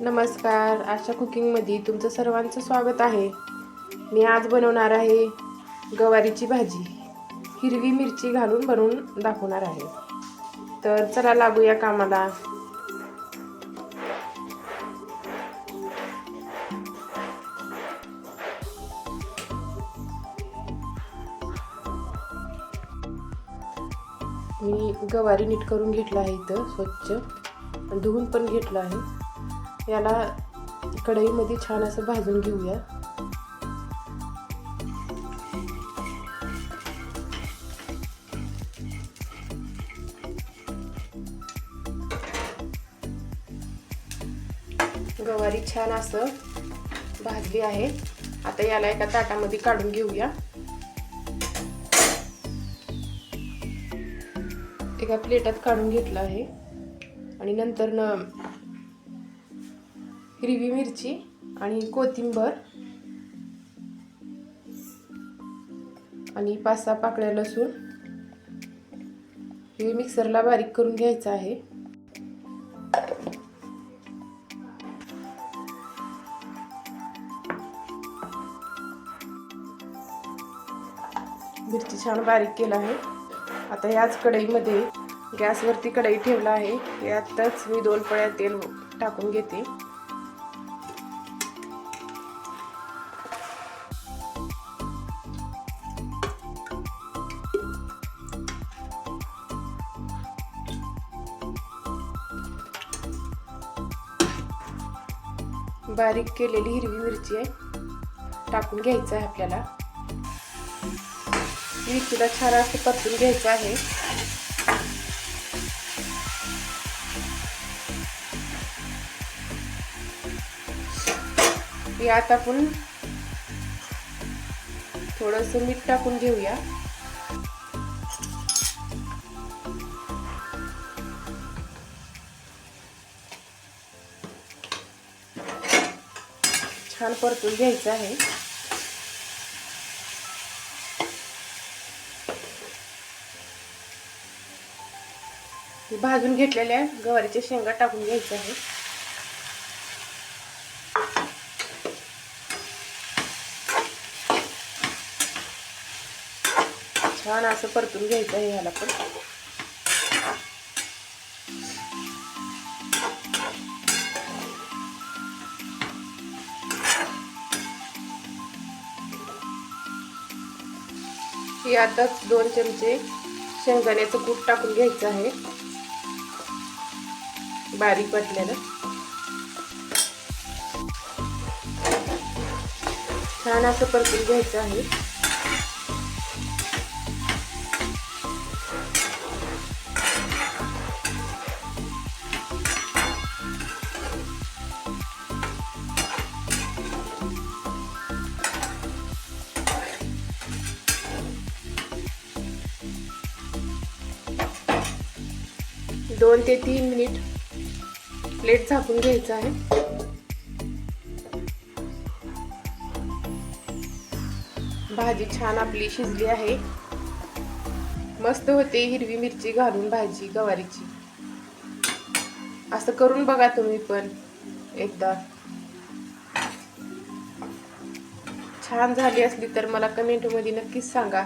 नमस्कार. आशा कुकिंगमध्ये तुमचं सर्वांचं स्वागत आहे. मी आज बनवणार आहे गवारीची भाजी. हिरवी मिरची घालून बनवून दाखवणार आहे. तर चला लागूया कामाला. मी गवारी नीट करून घेतलं आहे इथं स्वच्छ. धुवून पण घेतलं आहे. याला कढईमध्ये छान असं भाजून घेऊया. गवारी छान असं भाजली आहे. आता याला एका ताटामध्ये काढून घेऊया. एका प्लेटात काढून घेतलं आहे. आणि नंतर न हिरवी मिरची आणि कोथिंबर आणि पाच सहा पाकळ्या लसूण हे मिक्सरला बारीक करून घ्यायचं आहे. मिरची छान बारीक केला आहे. आता याच कढईमध्ये गॅसवरती कढई ठेवला आहे. यातच मी दोन पळ्या तेल टाकून घेते. बारीक केलेली हिरवी मिरची आहे. टाकून घ्यायचं आहे आपल्याला. मिरचीला छान असं परतून घ्यायचं आहे. यात आपण थोडस मीठ टाकून घेऊया. छान परतून घ्यायचं आहे. भाजून घेतलेल्या गवारीच्या शेंगा टाकून घ्यायच्या आहे छान असं परतून घ्यायचं आहे ह्याला पण. यातच दोन चमचे शेंगदाण्याचं कूट टाकून घ्यायचं आहे. बारीक वाटलेलं. छान असं परतून घ्यायचं आहे. दोन ते तीन मिनिट प्लेट झाकून घ्यायचं आहे. भाजी छान आपली शिजली आहे. मस्त होते हिरवी मिरची घालून भाजी गवारीची. असं करून बघा तुम्ही पण एकदा. छान झाली असली तर मला कमेंटमध्ये नक्कीच सांगा.